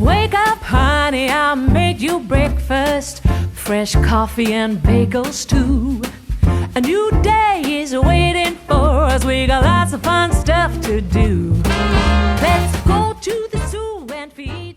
Wake up, honey, I made you breakfast. Fresh coffee and bagels, too. A new day is waiting for us. We got lots of fun stuff to do. Let's go to the zoo and feed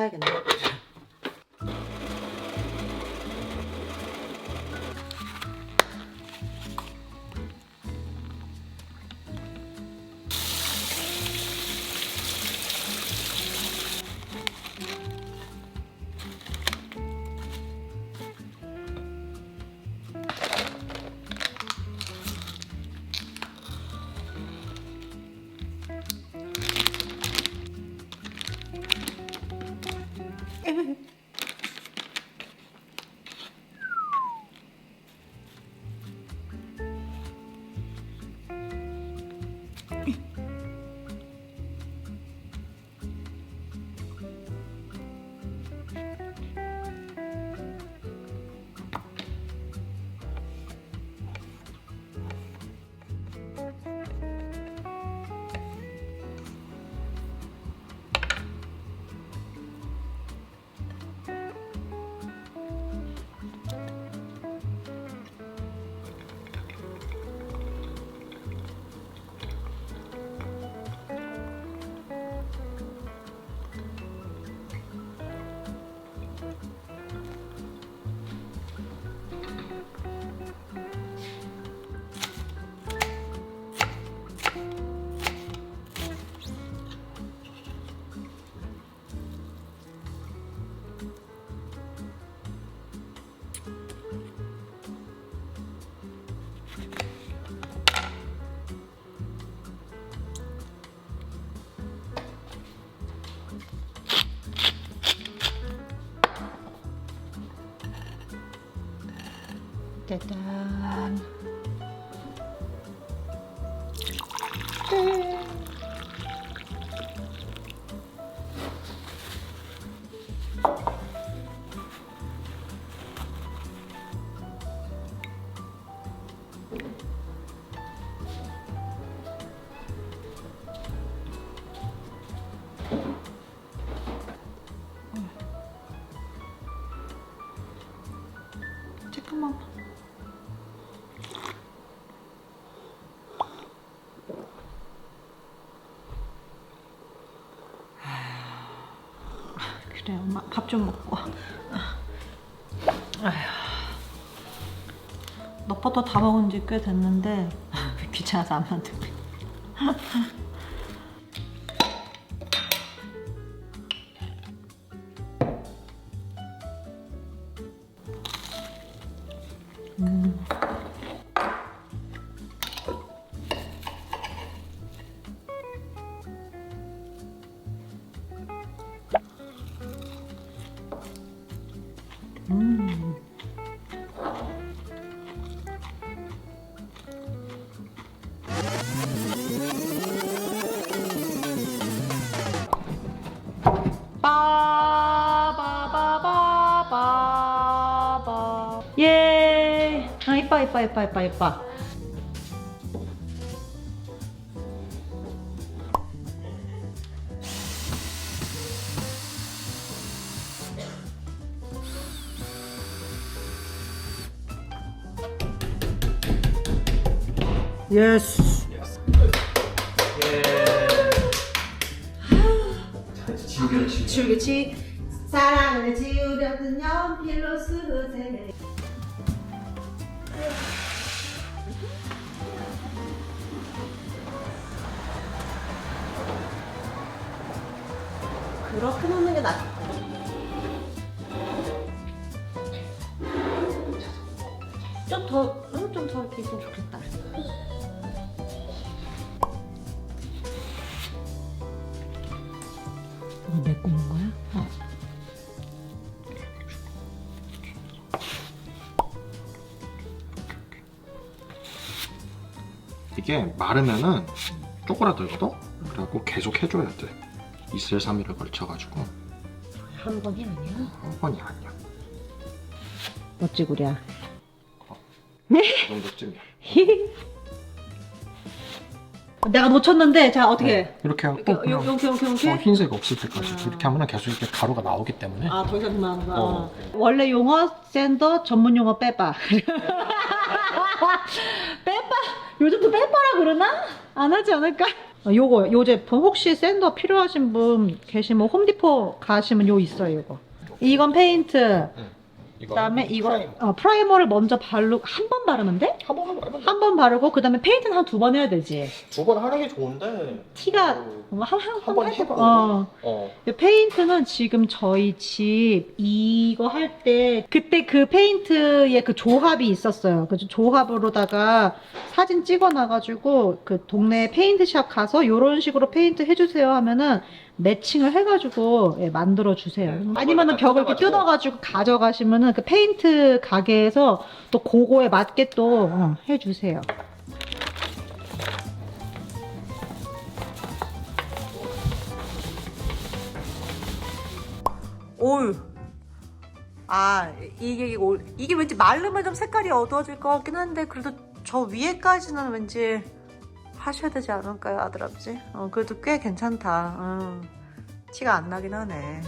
사야겠네. 밥 좀 먹고. 아휴. 너버터 다 먹은 지 꽤 됐는데 귀찮아서 안 만들고. 빠바바바바바 예. 아 이뻐 이뻐 이뻐 이뻐 이뻐. 예스. 지우개치 사랑을 지우려던 연필로 쓰세 그렇게 놓는 게 낫다 이게 마르면은 쪼그라들거든? 그래갖고 계속 해줘야 돼. 이슬 3일을 걸쳐가지고 한 번이 아니야? 한 번이 아니야. 멋지구려 이 정도쯤이야. 내가 놓쳤는데 자 어떻게 어, 이렇게 하고 이렇게 그냥 이렇게 이렇게 이렇게 어, 흰색 없을 때까지 아. 이렇게 하면 계속 이렇게 가루가 나오기 때문에 아, 더 이상 그만하는 거야. 어. 원래 용어 샌더, 전문 용어 빼빠. 빼빠. 요즘도 빼빠라 그러나? 안 하지 않을까? 어, 요거, 요 제품 혹시 샌더 필요하신 분 계시면 홈디포 가시면 요 있어요, 요거. 이건 페인트. 이거 그다음에 이거 프라이머. 어, 프라이머를 먼저 바르고 한 번 바르면 돼? 한번 하면 말면 한번 바르고 그다음에 페인트는 한 두 번 해야 되지. 두번 하는 게 좋은데 티가 어, 한한번 한번 해봐. 어. 어. 페인트는 지금 저희 집 이거 할 때 그때 그 페인트의 그 조합이 있었어요. 그 조합으로다가 사진 찍어놔가지고 그 동네 페인트샵 가서 이런 식으로 페인트 해주세요 하면은 매칭을 해가지고 예, 만들어 주세요. 네, 아니면은 벽을 이렇게 뜯어가지고 가져가시면은 그 페인트 가게에서 또 그거에 맞게 또 어, 해주세요. 올. 아, 이게, 올, 이게 왠지 마르면 좀 색깔이 어두워질 것 같긴 한데, 그래도 저 위에까지는 왠지 하셔야 되지 않을까요, 아들 아버지? 어, 그래도 꽤 괜찮다. 어, 티가 안 나긴 하네.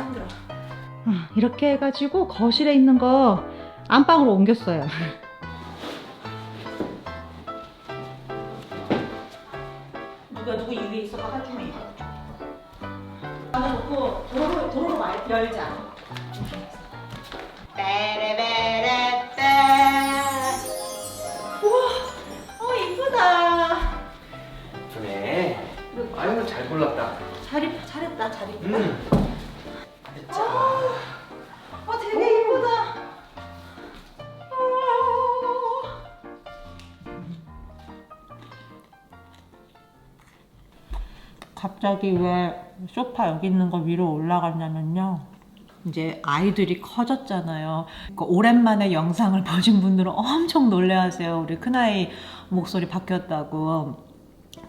아, 힘들어. 이렇게 해가지고 거실에 있는 거 안방으로 옮겼어요. 갑자기 왜 소파 여기 있는 거 위로 올라갔냐면요. 이제 아이들이 커졌잖아요. 그러니까 오랜만에 영상을 보신 분들은 엄청 놀래하세요. 우리 큰아이 목소리 바뀌었다고.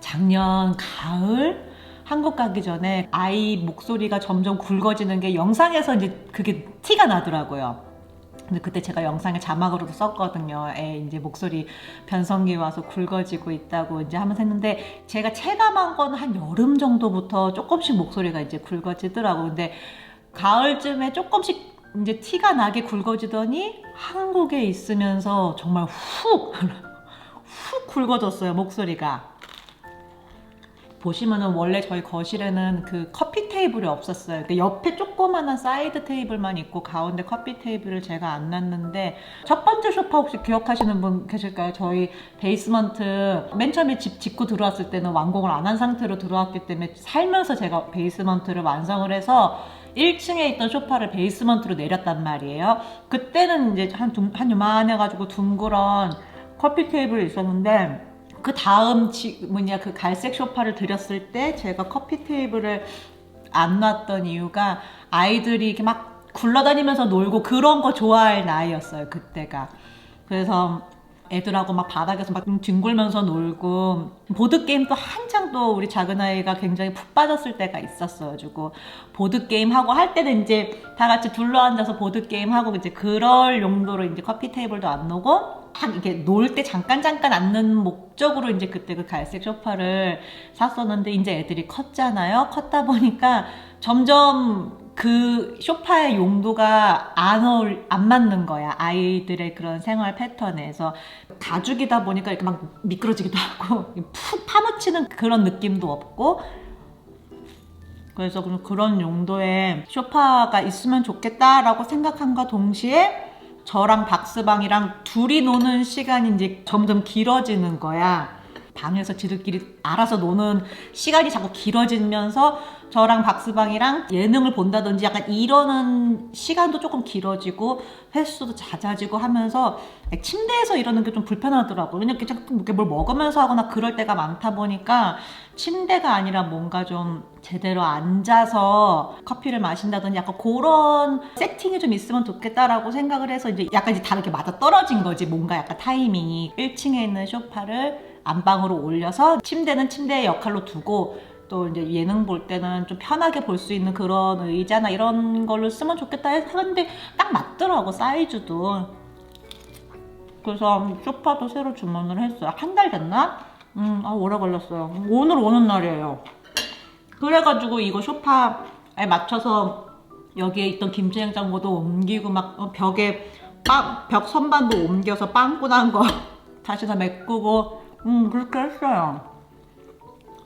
작년 가을 한국 가기 전에 아이 목소리가 점점 굵어지는 게 영상에서 이제 그게 티가 나더라고요. 근데 그때 제가 영상에 자막으로도 썼거든요. 애 이제 목소리 변성기 와서 굵어지고 있다고 이제 하면서 했는데 제가 체감한 건 한 여름 정도부터 조금씩 목소리가 이제 굵어지더라고. 근데 가을쯤에 조금씩 이제 티가 나게 굵어지더니 한국에 있으면서 정말 훅, 훅 굵어졌어요, 목소리가. 보시면은 원래 저희 거실에는 그 커피 테이블이 없었어요. 그 옆에 조그만한 사이드 테이블만 있고 가운데 커피 테이블을 제가 안 놨는데 첫 번째 소파 혹시 기억하시는 분 계실까요? 저희 베이스먼트 맨 처음에 집 짓고 들어왔을 때는 완공을 안 한 상태로 들어왔기 때문에 살면서 제가 베이스먼트를 완성을 해서 1층에 있던 소파를 베이스먼트로 내렸단 말이에요. 그때는 이제 한, 둥- 한 요만해가지고 둥그런 커피 테이블이 있었는데 그 다음 지, 뭐냐 그 갈색 소파를 들였을 때 제가 커피 테이블을 안 놨던 이유가 아이들이 이렇게 막 굴러다니면서 놀고 그런 거 좋아할 나이였어요 그때가. 그래서 애들하고 막 바닥에서 막 뒹굴면서 놀고 보드 게임도 한창 또 우리 작은 아이가 굉장히 푹 빠졌을 때가 있었어요. 가지고 보드 게임 하고 할 때는 이제 다 같이 둘러 앉아서 보드 게임 하고 이제 그럴 용도로 이제 커피 테이블도 안 놓고 딱 이렇게 놀 때 잠깐 잠깐 앉는 목적으로 이제 그때 그 갈색 소파를 샀었는데 이제 애들이 컸잖아요. 컸다 보니까 점점 그 쇼파의 용도가 안, 어울, 안 맞는 거야. 아이들의 그런 생활 패턴에서. 가죽이다 보니까 이렇게 막 미끄러지기도 하고, 푹 파묻히는 그런 느낌도 없고, 그래서 그런- 용도의 쇼파가 있으면 좋겠다라고 생각함과 동시에 저랑 박스방이랑 둘이 노는 시간이 이제 점점 길어지는 거야. 방에서 지들끼리 알아서 노는 시간이 자꾸 길어지면서 저랑 박스방이랑 예능을 본다든지 약간 이러는 시간도 조금 길어지고 횟수도 잦아지고 하면서 침대에서 이러는 게 좀 불편하더라고요. 왜냐면 이렇게 뭘 먹으면서 하거나 그럴 때가 많다 보니까 침대가 아니라 뭔가 좀 제대로 앉아서 커피를 마신다든지 약간 그런 세팅이 좀 있으면 좋겠다라고 생각을 해서 이제 약간 이제 다르게 맞아 떨어진 거지. 뭔가 약간 타이밍이 1층에 있는 소파를 안방으로 올려서 침대는 침대의 역할로 두고 또 이제 예능 볼 때는 좀 편하게 볼 수 있는 그런 의자나 이런 걸로 쓰면 좋겠다 했는데 딱 맞더라고 사이즈도. 그래서 소파도 새로 주문을 했어요. 한 달 됐나? 음, 아 오래 걸렸어요. 오늘 오는 날이에요. 그래가지고 이거 소파에 맞춰서 여기에 있던 김치 냉장고도 옮기고 막 어, 벽에 빵, 벽 선반도 옮겨서 빵꾸난 거 다시 다 메꾸고 음 그렇게 했어요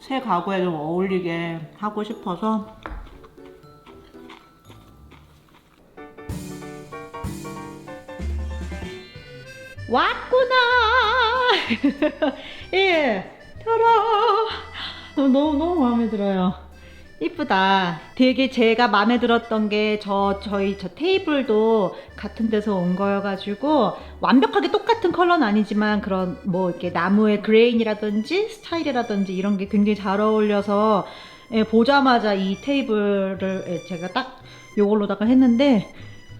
새 가구에 좀 어울리게 하고 싶어서. 왔구나! 예 타라! 너무 너무 마음에 들어요 이쁘다 되게 제가 마음에 들었던 게 저 저희 저 테이블도 같은 데서 온 거여가지고 완벽하게 똑같은 컬러는 아니지만 그런 뭐 이렇게 나무의 그레인이라든지 스타일이라든지 이런 게 굉장히 잘 어울려서 예, 보자마자 이 테이블을 예, 제가 딱 요걸로다가 했는데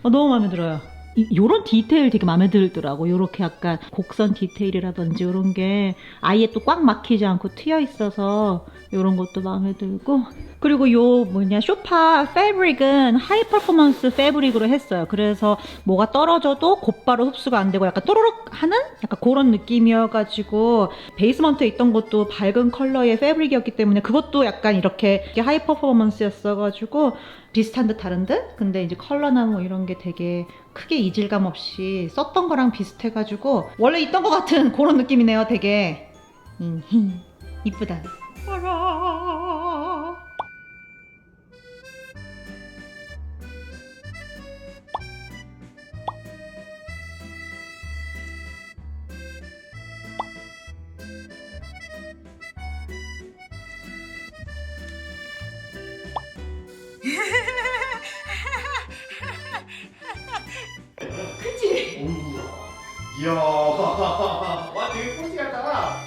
어, 너무 마음에 들어요. 이, 요런 디테일 되게 마음에 들더라고. 요렇게 약간 곡선 디테일이라든지 요런 게 아예 또 꽉 막히지 않고 트여 있어서 요런 것도 마음에 들고. 그리고 요 뭐냐, 쇼파 패브릭은 하이 퍼포먼스 패브릭으로 했어요. 그래서 뭐가 떨어져도 곧바로 흡수가 안 되고 약간 또르륵 하는 약간 그런 느낌이어가지고 베이스먼트에 있던 것도 밝은 컬러의 패브릭이었기 때문에 그것도 약간 이렇게 하이 퍼포먼스였어가지고 비슷한 듯 다른 듯? 근데 이제 컬러나 뭐 이런 게 되게 크게 이질감 없이 썼던 거랑 비슷해가지고 원래 있던 것 같은 그런 느낌이네요 되게. 이쁘다 이야, 와 되게 꼬지 같다.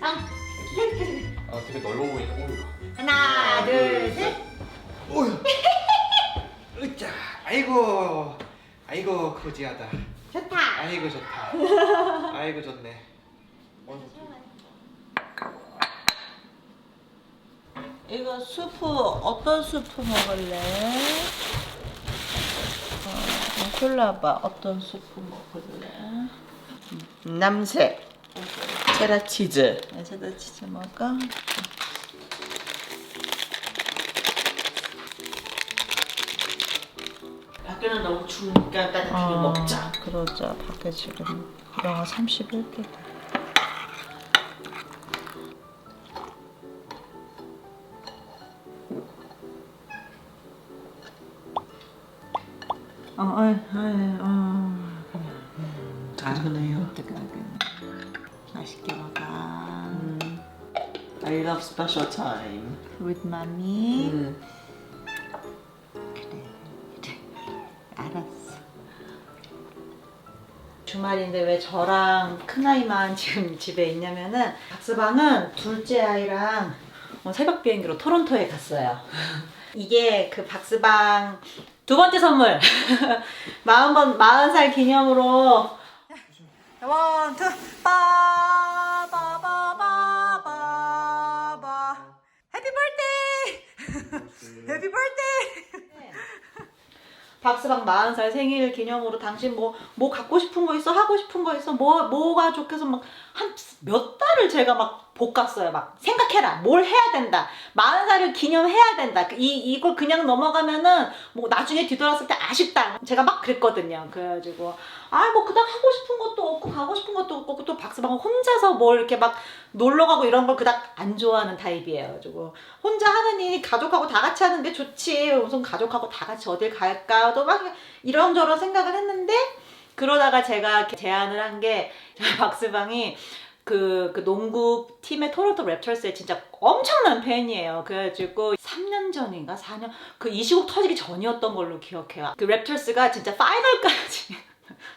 아, 되게 넓어 보인다. 오유. 하나, 둘, 셋. 오유. 으짜. 아이고. 아이고 거지하다. 좋다. 아이고 좋다. 아이고 좋네. 이거 수프 어떤 수프 먹을래? 어, 골라봐 어떤 수프 먹을래? 남색 체라 치즈 네, 체다 치즈 먹어. 밖에는 너무 추우니까 따뜻하게 먹자 그러자 밖에 지금 영하 31도. 어, 어이, 어이, 어. 잘하네요 뜨끈뜨끈. 맛있게 먹어. I love special time With mommy. 음. 알았어. 주말인데 왜 저랑 큰아이만 지금 집에 있냐면은 박스방은 둘째 아이랑 어, 새벽 비행기로 토론토에 갔어요. 이게 그 박스방 두 번째 선물. 마흔 번 마흔 살 기념으로. 원, 투, 빠, 빠, 빠, 빠, 빠, 빠. 해피 버스데이! 해피 버스데이! 박스방 40살 생일 기념으로 당신 뭐, 뭐 갖고 싶은 거 있어? 하고 싶은 거 있어? 뭐, 뭐가 좋겠어? 막, 한 몇 달을 제가 막 볶았어요. 막, 생각해라. 뭘 해야 된다. 40살을 기념해야 된다. 이, 이걸 그냥 넘어가면은, 뭐, 나중에 뒤돌았을 때 아쉽다. 제가 막 그랬거든요. 그래가지고, 아, 뭐, 그닥 하고 싶은 것도 없고, 가고 싶은 것도 없고, 또 박스방은 혼자서 뭘 이렇게 막 놀러 가고 이런 걸 그닥 안 좋아하는 타입이에요. 가지고, 혼자 일이 가족하고 다 같이 하는 게 좋지. 무슨 가족하고 다 같이 어딜 갈까? 또 막 이런저런 생각을 했는데 그러다가 제가 제안을 한 게 박스방이 그, 그 농구 팀의 토론토 랩터스의 진짜 엄청난 팬이에요. 그래가지고 3년 전인가 4년 그 이 시국 터지기 전이었던 걸로 기억해요. 그 랩터스가 진짜 파이널까지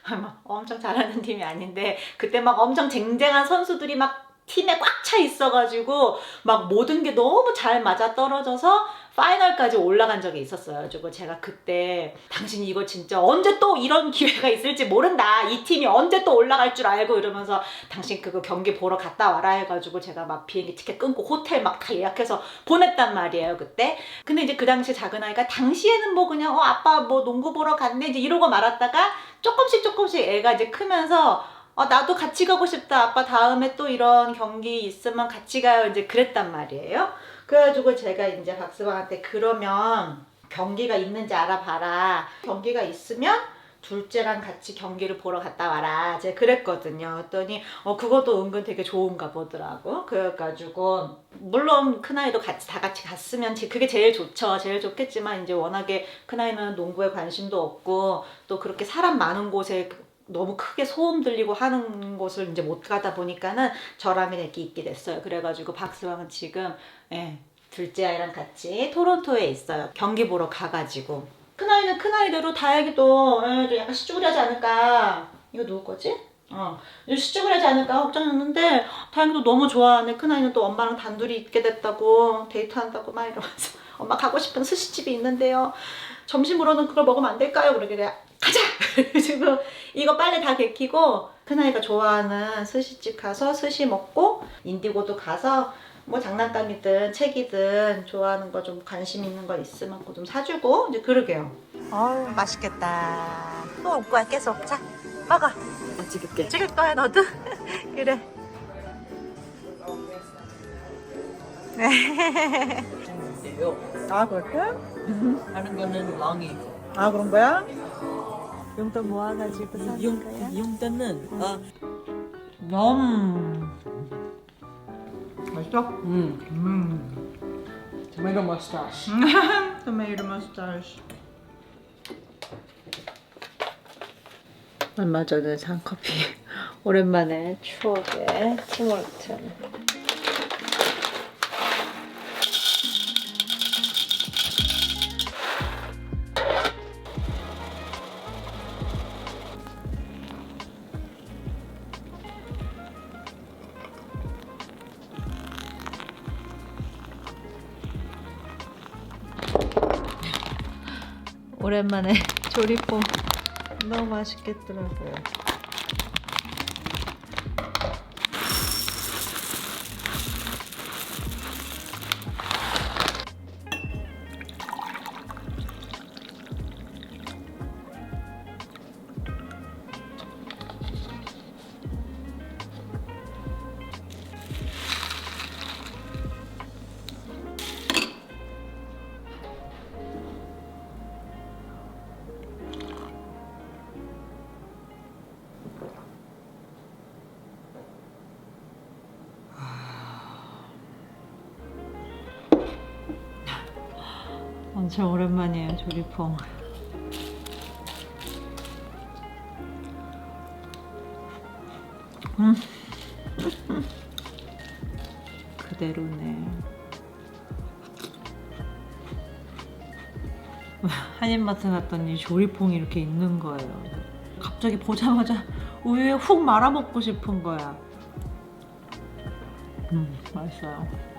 막 엄청 잘하는 팀이 아닌데 그때 막 엄청 쟁쟁한 선수들이 막 팀에 꽉 차 있어가지고 막 모든 게 너무 잘 맞아 떨어져서 파이널까지 올라간 적이 있었어요. 그래서 제가 그때 당신이 이거 진짜 언제 또 이런 기회가 있을지 모른다. 이 팀이 언제 또 올라갈 줄 알고 이러면서 당신 그거 경기 보러 갔다 와라 해가지고 제가 막 비행기 티켓 끊고 호텔 막 다 예약해서 보냈단 말이에요 그때. 근데 이제 그 당시 작은 아이가 당시에는 뭐 그냥 어 아빠 뭐 농구 보러 갔네 이제 이러고 말았다가 조금씩 조금씩 애가 이제 크면서 어, 나도 같이 가고 싶다. 아빠 다음에 또 이런 경기 있으면 같이 가요. 이제 그랬단 말이에요. 그래가지고 제가 이제 박스방한테 그러면 경기가 있는지 알아봐라. 경기가 있으면 둘째랑 같이 경기를 보러 갔다 와라. 제가 그랬거든요. 그랬더니 어 그것도 은근 되게 좋은가 보더라고. 그래가지고 물론 큰아이도 같이 다 같이 갔으면 제- 그게 제일 좋죠. 제일 좋겠지만 이제 워낙에 큰아이는 농구에 관심도 없고 또 그렇게 사람 많은 곳에 너무 크게 소음 들리고 하는 곳을 이제 못 가다 보니까는 저랑 이렇게 있게 됐어요. 그래가지고 박스왕은 지금 예, 둘째 아이랑 같이 토론토에 있어요. 경기 보러 가가지고 큰아이는 큰아이대로 다행히도 예, 좀 약간 시쭈그리하지 않을까 이거 누구 거지? 어, 좀 시쭈그리하지 않을까 걱정했는데 다행히도 너무 좋아하네. 큰아이는 또 엄마랑 단둘이 있게 됐다고 데이트한다고 막 이러면서 엄마 가고 싶은 스시집이 있는데요. 점심으로는 그걸 먹으면 안 될까요? 그러길래 가자! 지금 이거 빨리 다 개키고 큰아이가 좋아하는 스시집 가서 스시 먹고 인디고도 가서 뭐 장난감이든 책이든 좋아하는 거 좀 관심 있는 거 있으면 그거 좀 사주고 이제 그러게요. 어우 맛있겠다. 또 올 거야 계속. 자 먹어. 찍을게 찍을 거야 너도. 그래. 아 그렇게? 하는 거는 랑이 아 그런 거야? 용돈 모아가지고 사는 용, 거야? 용단은 아, 음. 맛있어? 음. 음. 토마토 머스타시. 토마토 머스타시. 얼마 전에 산 커피. 오랜만에 추억의 티몰튼. 오랜만에 조리포 너무 맛있겠더라고요. 엄청 오랜만이에요 조리포. 음. 그대로네. 한인마트 갔더니 조리퐁이 이렇게 있는 거예요. 갑자기 보자마자 우유에 훅 말아 먹고 싶은 거야. 음, 맛있어요.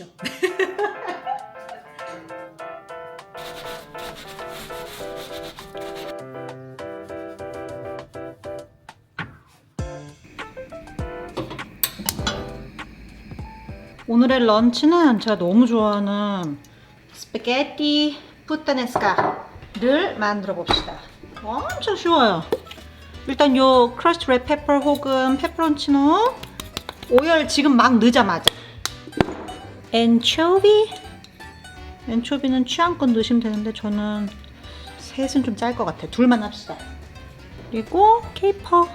하시죠. 오늘의 런치는 제가 너무 좋아하는 스파게티 푸타네스카를 만들어 봅시다. 엄청 쉬워요. 일단 요 크러스트 랩 페퍼 혹은 페퍼론치노 오열 지금 막 넣자마자 엔초비 엔초비는 취향껏 넣으시면 되는데 저는 셋은 좀 짤 것 같아요. 둘만 합시다. 그리고 케이퍼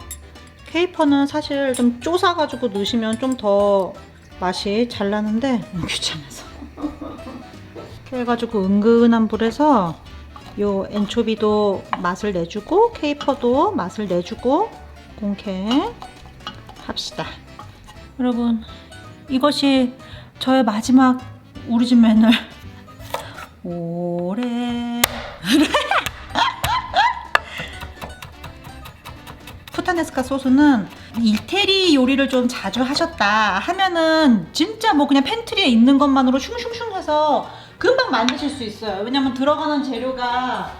케이퍼는 사실 좀 쪼사가지고 넣으시면 좀 더 맛이 잘 나는데 너무 귀찮아서 이렇게 해가지고 은근한 불에서 요 엔초비도 맛을 내주고 케이퍼도 맛을 내주고 그렇게 합시다. 여러분 이것이 저의 마지막 우리 집 매널 오래 푸타네스카 소스는 이태리 요리를 좀 자주 하셨다 하면은 진짜 뭐 그냥 팬트리에 있는 것만으로 슝슝슝 해서 금방 만드실 수 있어요. 왜냐면 들어가는 재료가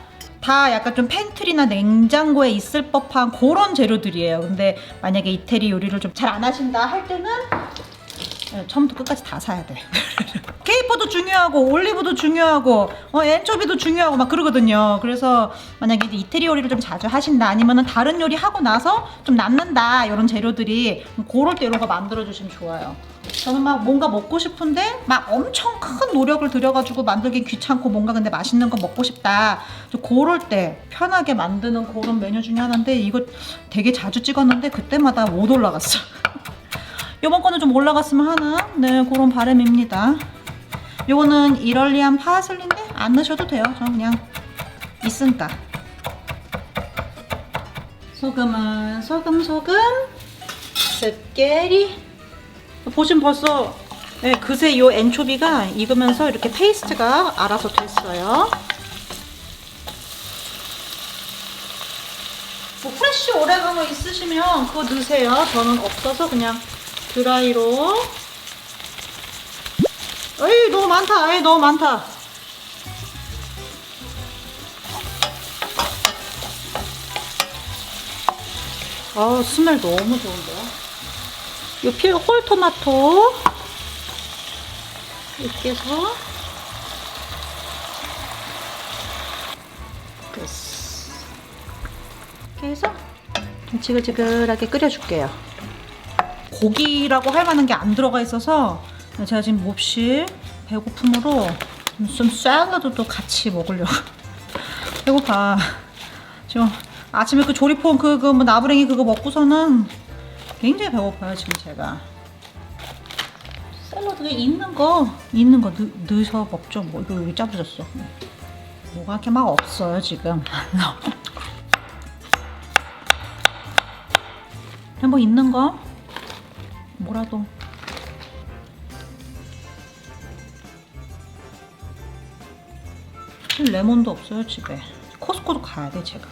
다 약간 좀 팬트리나 냉장고에 있을 법한 그런 재료들이에요. 근데 만약에 이태리 요리를 좀 잘 안 하신다 할 때는 네, 처음부터 끝까지 다 사야 돼. 케이퍼도 중요하고 올리브도 중요하고 어, 엔초비도 중요하고 막 그러거든요. 그래서 만약에 이태리 요리를 좀 자주 하신다 아니면은 다른 요리 하고 나서 좀 남는다 이런 재료들이 그럴 때 이런 거 만들어 주시면 좋아요. 저는 막 뭔가 먹고 싶은데 막 엄청 큰 노력을 들여가지고 만들기 귀찮고 뭔가 근데 맛있는 거 먹고 싶다. 저 그럴 때 편하게 만드는 그런 메뉴 중에 하나인데 이거 되게 자주 찍었는데 그때마다 못 올라갔어. 이번 거는 좀 올라갔으면 하나? 네, 그런 바람입니다. 요거는 이럴리한 파슬리인데 안 넣으셔도 돼요. 저 그냥 있으니까. 소금은 소금 소금 스케리 보시면 벌써 네, 그새 요 엔초비가 익으면서 이렇게 페이스트가 알아서 됐어요. 뭐 프레쉬 오레가노 있으시면 그거 넣으세요. 저는 없어서 그냥 드라이로. 에이 너무 많다. 에이 너무 많다. 아 스멜 너무 좋은데요. 요필 홀 토마토 이렇게 해서 끝. 이렇게 해서 좀 지글지글하게 끓여줄게요. 고기라고 할 만한 게 안 들어가 있어서 제가 지금 몹시 배고픔으로 좀 샐러드도 같이 먹으려고 배고파. 지금 아침에 그 조리폰 그그 뭐 나부랭이 그거 먹고서는 굉장히 배고파요 지금 제가. 샐러드에 있는 거 있는 거 넣, 넣어서 먹죠. 뭐 이거 여기 짜부졌어. 뭐가 이렇게 막 없어요 지금. 그냥 뭐 있는 거 뭐라도. 레몬도 없어요 집에. 코스코도 가야 돼 제가.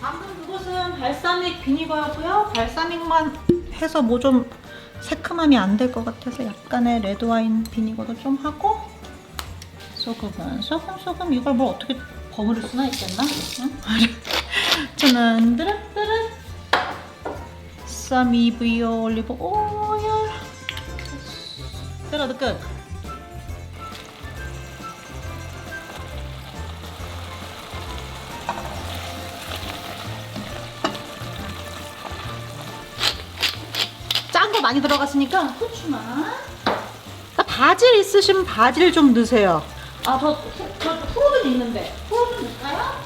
방금 그것은 발사믹 비니거였고요. 발사믹만 해서 뭐 좀 새큼함이 안 될 것 같아서 약간의 레드 와인 비니거도 좀 하고 소금은 소금 소금 이걸 뭐 어떻게 버무릴 수나 있겠나? 응? 저는 뜨르뜨르 쌈이브이오 올리브 오일 샐러드 끝. 짠거 많이 들어갔으니까 후추만. 아, 바질 있으시면 바질 좀 넣으세요. 아, 저, 저 후로즌 있는데. 후로즌 넣을까요?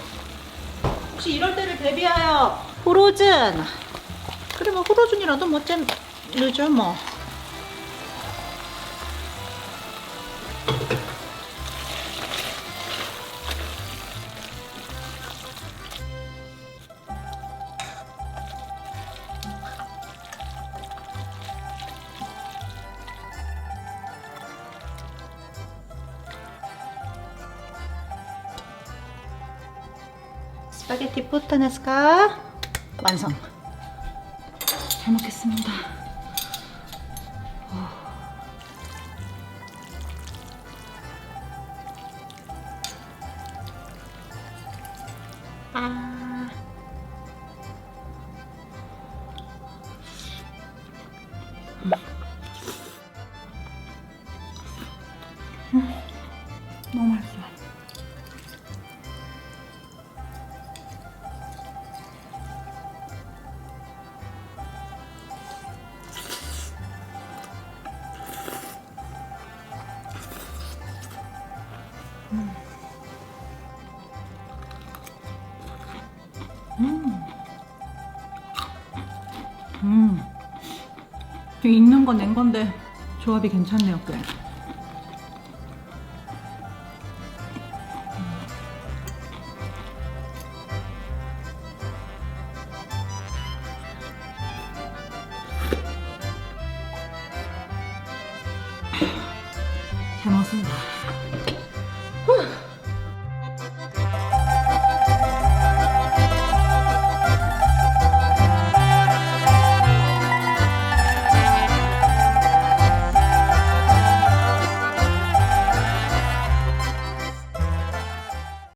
혹시 이럴 때를 대비하여 후로즌. 그래, 뭐 후로즌이라도 뭐좀 넣죠, 뭐. 스파게티 푸타네스카 완성. 잘 먹겠습니다. 있는 건낸 건데 조합이 괜찮네요, 꽤.